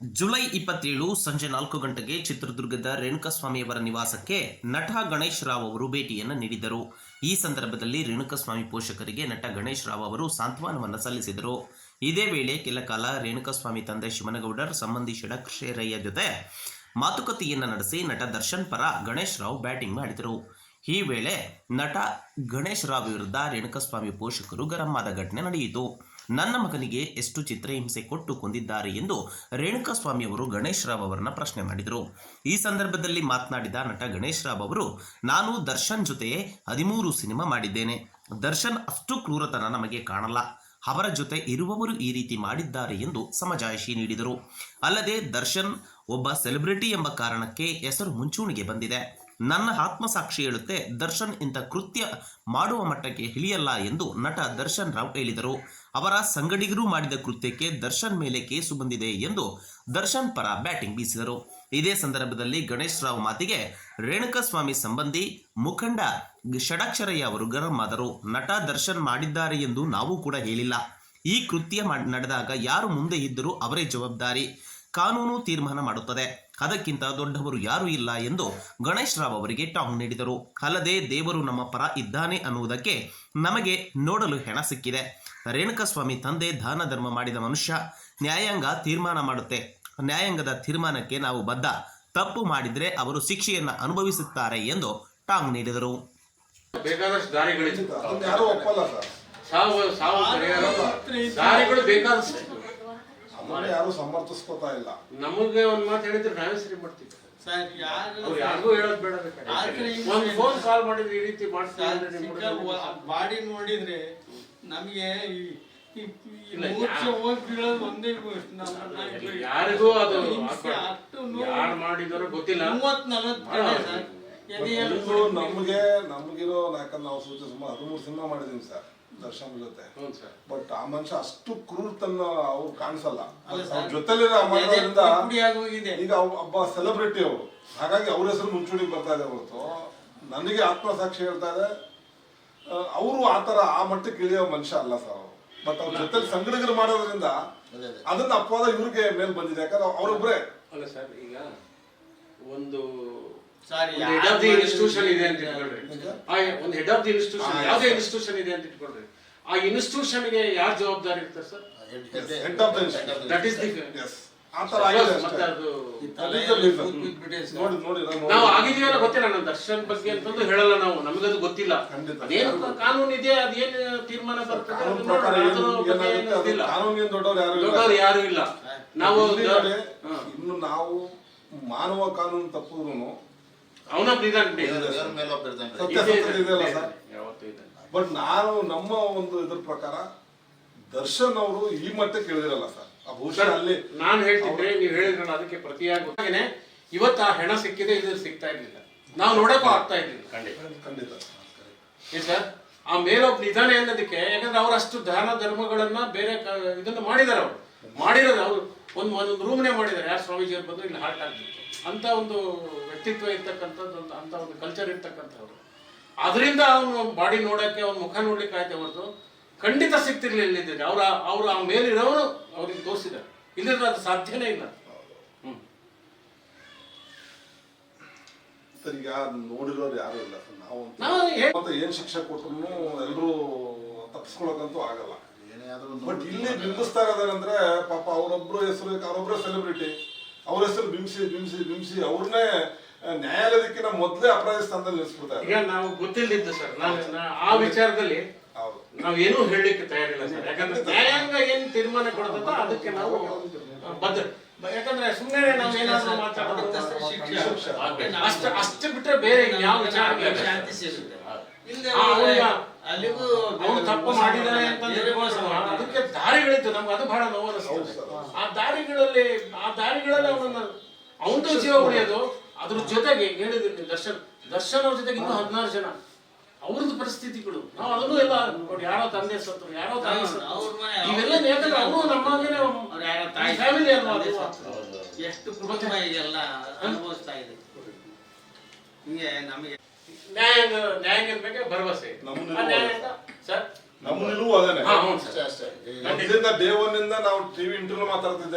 July ಇಪ್ಪತ್ತೇಳು ಸಂಜೆ ನಾಲ್ಕು ಗಂಟೆಗೆ ಚಿತ್ರದುರ್ಗದ ರೇಣುಕಸ್ವಾಮಿಯವರ ನಿವಾಸಕ್ಕೆ ನಟ ಗಣೇಶ್ ರಾವ್ ಅವರು ಭೇಟಿಯನ್ನು ನೀಡಿದರು. ಈ ಸಂದರ್ಭದಲ್ಲಿ ರೇಣುಕಸ್ವಾಮಿ ಪೋಷಕರಿಗೆ ನಟ ಗಣೇಶ್ ರಾವ್ ಅವರು ಸಾಂತ್ವನವನ್ನು ಸಲ್ಲಿಸಿದರು. ಇದೇ ವೇಳೆ ಕೆಲ ಕಾಲ ರೇಣುಕಸ್ವಾಮಿ ತಂದೆ ಶಿವನಗೌಡರ್, ಸಂಬಂಧಿ ಷಡಕ್ಷೇರಯ್ಯ ಜೊತೆ ಮಾತುಕತೆಯನ್ನು ನಡೆಸಿ ನಟ ದರ್ಶನ್ ಪರ ಗಣೇಶ್ ರಾವ್ ಬ್ಯಾಟಿಂಗ್ ಮಾಡಿದರು. ಈ ವೇಳೆ ನಟ ಗಣೇಶ್ ರಾವ್ ವಿರುದ್ಧ ರೇಣುಕಸ್ವಾಮಿ ಪೋಷಕರು ಗರಂ ಆದ ಘಟನೆ ನಡೆಯಿತು. ನನ್ನ ಮಗನಿಗೆ ಎಷ್ಟು ಚಿತ್ರಹಿಂಸೆ ಕೊಟ್ಟು ಕೊಂದಿದ್ದಾರೆ ಎಂದು ರೇಣುಕಾಸ್ವಾಮಿ ಅವರು ಗಣೇಶ್ ರಾವ್ ಅವರನ್ನ ಪ್ರಶ್ನೆ ಮಾಡಿದರು. ಈ ಸಂದರ್ಭದಲ್ಲಿ ಮಾತನಾಡಿದ ನಟ ಗಣೇಶ್ ರಾವ್ ಅವರು, ನಾನು ದರ್ಶನ್ ಜೊತೆ ಹದಿಮೂರು ಸಿನಿಮಾ ಮಾಡಿದ್ದೇನೆ. ದರ್ಶನ್ ಅಷ್ಟು ಕ್ರೂರತನ ನಮಗೆ ಕಾಣಲ್ಲ. ಅವರ ಜೊತೆ ಇರುವವರು ಈ ರೀತಿ ಮಾಡಿದ್ದಾರೆ ಎಂದು ಸಮಜಾಯಿಷಿ ನೀಡಿದರು. ಅಲ್ಲದೆ ದರ್ಶನ್ ಒಬ್ಬ ಸೆಲೆಬ್ರಿಟಿ ಎಂಬ ಕಾರಣಕ್ಕೆ ಹೆಸರು ಮುಂಚೂಣಿಗೆ ಬಂದಿದೆ. ನನ್ನ ಆತ್ಮಸಾಕ್ಷಿ ಹೇಳುತ್ತೆ, ದರ್ಶನ್ ಇಂಥ ಕೃತ್ಯ ಮಾಡುವ ಮಟ್ಟಕ್ಕೆ ಇಳಿಯಲ್ಲ ಎಂದು ನಟ ದರ್ಶನ್ ರಾವ್ ಹೇಳಿದರು. ಅವರ ಸಂಗಡಿಗರು ಮಾಡಿದ ಕೃತ್ಯಕ್ಕೆ ದರ್ಶನ್ ಮೇಲೆ ಕೇಸು ಬಂದಿದೆ ಎಂದು ದರ್ಶನ್ ಪರ ಬ್ಯಾಟಿಂಗ್ ಬೀಸಿದರು. ಇದೇ ಸಂದರ್ಭದಲ್ಲಿ ಗಣೇಶ್ ರಾವ್ ಮಾತಿಗೆ ರೇಣುಕಸ್ವಾಮಿ ಸಂಬಂಧಿ ಮುಖಂಡ ಷಡಕ್ಷರಯ್ಯ ಅವರು ಗರಂ ಆದರು. ನಟ ದರ್ಶನ್ ಮಾಡಿದ್ದಾರೆ ಎಂದು ನಾವು ಕೂಡ ಹೇಳಿಲ್ಲ. ಈ ಕೃತ್ಯ ನಡೆದಾಗ ಯಾರು ಮುಂದೆ ಇದ್ದರೂ ಅವರೇ ಜವಾಬ್ದಾರಿ. ಕಾನೂನು ತೀರ್ಮಾನ ಮಾಡುತ್ತದೆ. ಅದಕ್ಕಿಂತ ದೊಡ್ಡವರು ಯಾರೂ ಇಲ್ಲ ಎಂದು ಗಣೇಶ್ ರಾವ್ ಅವರಿಗೆ ಟಾಂಗ್ ನೀಡಿದರು. ಅಲ್ಲದೆ ದೇವರು ನಮ್ಮ ಪರ ಇದ್ದಾನೆ ಅನ್ನುವುದಕ್ಕೆ ನಮಗೆ ನೋಡಲು ಹೆಣ ಸಿಕ್ಕಿದೆ. ರೇಣುಕಸ್ವಾಮಿ ತಂದೆ ದಾನ ಧರ್ಮ ಮಾಡಿದ ಮನುಷ್ಯ ನ್ಯಾಯಾಂಗ ತೀರ್ಮಾನ ಮಾಡುತ್ತೆ. ನ್ಯಾಯಾಂಗದ ತೀರ್ಮಾನಕ್ಕೆ ನಾವು ಬದ್ಧ. ತಪ್ಪು ಮಾಡಿದರೆ ಅವರು ಶಿಕ್ಷೆಯನ್ನು ಅನುಭವಿಸುತ್ತಾರೆ ಎಂದು ಟಾಂಗ್ ನೀಡಿದರು. ಬೇಕಾದಷ್ಟು ದಾರಿಗಳಿದೆ. ಅದನ್ನ ಯಾರು ಒಪ್ಪಲ್ಲ ಸರ್. ಸಾವು ಸಾವು ದಾರಿಗಳು ಬೇಕಾದಷ್ಟು. ಅದನ್ನ ಯಾರು ಸಮರ್ಥಿಸ್ಕೊತಾ ಇಲ್ಲ. ನಮಗೆ ಒಂದ್ ಮಾತು ಹೇಳಿದ್ರೆ ನಾವೇ ಸರಿ ಮಾಡ್ತೀವಿ. ಸರ್ ಯಾರು ಅವ್ರು ಯಾರಿಗೂ ಹೇಳೋದು ಬೇಡ ಬೇಕಾದ್ರೆ. ಒಂದ್ ಫೋನ್ ಕಾಲ್ ಮಾಡಿದ್ರೆ ಈ ರೀತಿ ಮಾಡ್ತೀವಿ ಅಂದ್ರೆ ನಿಮ್ ಬಾಡಿ ನೋಡಿದ್ರೆ ನಮಗೆ. ಯಾರಿಗೂ ಅದು. ಯಾರು ಮಾಡಿದಾರೋ ಗೊತ್ತಿಲ್ಲ. ಇದು ನಮ್ಗೆ ನಮ್ಗಿರೋ ಯಾಕಂದ್ರೆ ನಾವು ಸೂಚನೆ ಸುಮಾರು ಹದಿಮೂರು ಸಿನಿಮಾ ಮಾಡಿದೀವಿ ಸರ್. ದರ್ಶನ್ ಜೊತೆ. ಬಟ್ ಆ ಮನುಷ್ಯ ಅಷ್ಟು ಕ್ರೂರತನ ಅವ್ರು ಕಾಣಿಸಲ್ಲ. ಅವ್ರ. ಜೊತೆಲಿರೋ ಈಗ ಒಬ್ಬ ಸೆಲೆಬ್ರಿಟಿ ಅವರು. ಹಾಗಾಗಿ ಅವ್ರ ಹೆಸರು ಮುಂಚೂಣಿಗೆ ಬರ್ತಾ ಇದೆ ಹೊರತು. ನನಗೆ ಆತ್ಮಸಾಕ್ಷಿ ಹೇಳ್ತಾ ಇದೆ. ಅವರು ಆ ತರ ಆ ಮಟ್ಟಕ್ಕೆ ಇಳಿಯೋ ಮನುಷ್ಯ ಅಲ್ಲ ಸರ್ ಅವರು. ಬಟ್ ಅವ್ರ ಜೊತೆ ಸಂಘಟಕರು ಮಾಡೋದ್ರಿಂದ ಅದನ್ನ ಅಪವಾದ ಇವ್ರಿಗೆ ಮೇಲ್ ಬಂದಿದೆ. ಯಾಕಂದ್ರೆ ಅವರೊಬ್ಬರೇ ಅಲ್ಲ ಸರ್ ಈಗ ಒಂದು ಒಂದು ಹೆಡ್ ಆಫ್ ದಿ ಇನ್ಸ್ಟಿಟ್ಯೂಷನ್ ಇದೆ ಅಂತ ಇಟ್ಕೊಳ್ರಿ ಆ ಒಂದು ಹೆಡ್ ಆಫ್ ದಿ ಇನ್ಸ್ಟಿಟ್ಯೂಷನ್ ಯಾವುದೇ ಇನ್ಸ್ಟಿಟ್ಯೂಷನ್ ಇದೆ ಅಂತ ಇಟ್ಕೊಳ್ರಿ ಆ ಇನ್ಸ್ಟಿಟ್ಯೂಷನ್ಗೆ ಯಾರು ಜವಾಬ್ದಾರಿ ಇರ್ತಾರೆ sir? Head of the that is the ನಾವು. ಆಗಿದೆಯಲ್ಲ ಗೊತ್ತಿಲ್ಲ ನಾನು ದರ್ಶನ್ ಬಗ್ಗೆ ಅಂತಂದು ಹೇಳಲ್ಲ ನಾವು. ನಮಗದು ಗೊತ್ತಿಲ್ಲ. ಅದೇನು ಕಾನೂನು ಇದೆ ಅದೇನು ತೀರ್ಮಾನ ಬರ್ತದೆ. ದೊಡ್ಡವ್ರು ಯಾರು ಇಲ್ಲ. ನಾವು ಇನ್ನು ನಾವು ಮಾನವ ಕಾನೂನು ಹಾ. ಇನ್ನು ನಾವು ಮಾನವ ಕಾನೂನು ತಪ್ಪುದ್ರು ಅವನ ಪ್ರಿಧಾನ ಸತ್ಯಾಸತ್ಯತೆ ಇದೆಯಲ್ಲ ಸರ್? ಯಾವತ್ತೂ ಇದೆ. ಬಟ್ ನಾನು ನಮ್ಮ ಒಂದು ಇದ್ರ ಪ್ರಕಾರ ದರ್ಶನ್ ಅವರು ಈ ಮಟ್ಟಕ್ಕೆ ಇಳಿದಿರಲ್ಲ ಸರ್. ಆ ಅಲ್ಲಿ ನಾನು ಹೇಳ್ತಿದ್ರೆ ನೀವು ಹೇಳಿದ್ರಲ್ಲ ಅದಕ್ಕೆ ಪ್ರತಿಯಾಗಿ ಹಾಗೇನೆ ಇವತ್ತು ಆ ಹೆಣ ಸಿಕ್ಕಿದೆ ಇದು ಸಿಗ್ತಾ ಇರ್ಲಿಲ್ಲ. ನಾವು ನೋಡಕ್ಕೂ ಆಗ್ತಾ ಇರ್ಲಿಲ್ಲ. ಖಂಡಿತ. ಖಂಡಿತ. ಏನ್ ಸರ್? ಆ ಮೇಲೊಬ್ಬ ನಿಧಾನ ಅನ್ನೋದಕ್ಕೆ ಯಾಕಂದ್ರೆ ಅವ್ರು ಅಷ್ಟು ದಾನ ಧರ್ಮಗಳನ್ನ ಬೇರೆ ಕ- ಇದನ್ನ ಮಾಡಿದಾರೆ ಅವರು. ಮಾಡಿರೋದು ಅವ್ರು. ಒಂದು ಒಂದು ರೂಮ್ನೇ ಮಾಡಿದ್ದಾರೆ ಯಾರು ಸ್ವಾಮೀಜಿಯವ್ರು ಬಂದು ಇಲ್ಲಿ ಹಾರ್ಟ್ ಆಗ್ತಿತ್ತು ಅಂತ ಒಂದು ವ್ಯಕ್ತಿತ್ವ ಇರ್ತಕ್ಕಂಥದ್ದು ಅಂತ ಒಂದು ಕಲ್ಚರ್ ಇರ್ತಕ್ಕಂಥವ್ರು ಅದರಿಂದ ಅವನು ಬಾಡಿ ನೋಡಕ್ಕೆ ಅವ್ನ ಮುಖ ನೋಡ್ಲಿಕ್ಕೆ ಆಯ್ತು ಹೊರತು ಖಂಡಿತ ಸಿಗ್ತಿರ್ಲಿಲ್ಲ ಇಲ್ಲಿದ್ದರೆ ಅವ್ರ ಅವ್ರ ಆ ಮೇಲಿರೋರು ಅವ್ರಿಗೆ ತೋರಿಸಿದ್ದಾರೆ. ಇಲ್ಲದ್ರೆ ಅದು ಸಾಧ್ಯನೇ ಇಲ್ಲ. ಹ್ಮ್. ಸರ್ ಈಗ ನೋಡಿರೋರು ಯಾರು ಇಲ್ಲ ನಾವು ಏನ್ ಶಿಕ್ಷೆ ಕೊಟ್ಟರು ಎಲ್ಲರೂ ತಪ್ಪಿಸ್ಕೊಳಕಂತೂ ಆಗಲ್ಲ. ಬಟ್ ಇಲ್ಲಿ ಬಿಂಬಿಸ್ತಾ ಇರೋದಂದ್ರೆ ಪಾಪ ಅವರೊಬ್ರು ಹೆಸರು ಅವರೊಬ್ರು ಸೆಲೆಬ್ರಿಟಿ ಅವ್ರ ಹೆಸರು ಬಿಂಬಿಸಿ ಬಿಂಬಿಸಿ ಬಿಂಬಿಸಿ ಅವ್ರನ್ನೇ ನ್ಯಾಯಾಲಯಕ್ಕಿಂತ ಮೊದಲೇ ಅಪರಾಧ ಸ್ಥಾನದಲ್ಲಿ ನಿಲ್ಲಿಸ್ಬಿಡ್ತಾರೆ. ಈಗ ನಾವು ಗೊತ್ತಿಲ್ಲದಿದ್ದು ಸರ್ ನಾನು ಆ ವಿಚಾರದಲ್ಲಿ ಹೌದು. ನಾವೇನು ಹೇಳಲಿಕ್ಕೆ ತಯಾರಿಲ್ಲ ಸರ್. ಯಾಕಂದ್ರೆ ನ್ಯಾಯಾಂಗ ಏನ್ ತೀರ್ಮಾನ ಕೊಡ್ತದ ಅದಕ್ಕೆ ನಾವು ಬದ್ಧ. ಬ- ಯಾಕಂದ್ರೆ ಸುಮ್ಮನೆ ನಾವು ಏನಾದ್ರೂ ಮಾತಾಡೋದು ಅಷ್ಟು ಅಷ್ಟ ಬಿಟ್ರೆ ಬೇರೆ ಯಾವ ವಿಚಾರ. ಶಾಂತಿ ಸೇರುತ್ತೆ ಇಲ್ಲದೆ ಅಲ್ಲಿಗೂ ತಪ್ಪು ಮಾಡಿದ್ದಾರೆ ಅಂತ ಅದಕ್ಕೆ ದಾರಿಗಳಿತ್ತು ನಮ್ಗೆ ಅದು ಬಹಳ ನೋವು ಅನಿಸ್ತದೆ. ಆ ದಾರಿಗಳಲ್ಲಿ ಆ ದಾರಿಗಳಲ್ಲಿ ಅವನನ್ನ ಅವನದು ಜೀವ ಉಳಿಯೋದು ಅದ್ರ ಜೊತೆಗೆ ಹೇಳಿದ್ರಿ ದರ್ಶನ್ ದರ್ಶನ್ ಅವ್ರ ಜೊತೆಗೆ ಇನ್ನೂ ಹದಿನಾರು ಜನ. ಅವ್ರದ್ದು ಪರಿಸ್ಥಿತಿಗಳು ನಾವು ಅದನ್ನು ಎಲ್ಲ ನೋಡಿ ಯಾರೋ ತಂದೆ ಸತ್ತು ಯಾರೋ ತಾಯಿ ಸತ್ತು ಸತ್ರು ಅವ್ರ ಮನೆ ಇವೆಲ್ಲ ಯಾಕಂದ್ರೆ ಅವರು ನಮ್ಮ ಅವ್ರ ಯಾರೋ ತಾಯಿ ಫ್ಯಾಮಿಲಿ ಅಲ್ವಾ ಎಷ್ಟು ಕುಟುಂಬ ಇದೆಲ್ಲ ಅನುಭವಿಸ್ತಾ ಇದೆ. ಹಿಂಗೆ ನಮಗೆ ನ್ಯಾಯಾಂಗ ನ್ಯಾಯಾಂಗದ ಬಗ್ಗೆ ಭರವಸೆ. ನ್ಯಾಯಾಂಗ ಸರ್? ನಮ್ಮ ನಿಲುವು ಅದೇನೆ ಹಾ ಹ್ಞೂ ಸರ್. ಮೊದಲಿಂದ ಡೇ ಒನ್ ಇಂದ ನಾವು ಟಿವಿ ಇಂಟರ್ವ್ಯೂ ಮಾತಾಡ್ತಿದ್ದೆ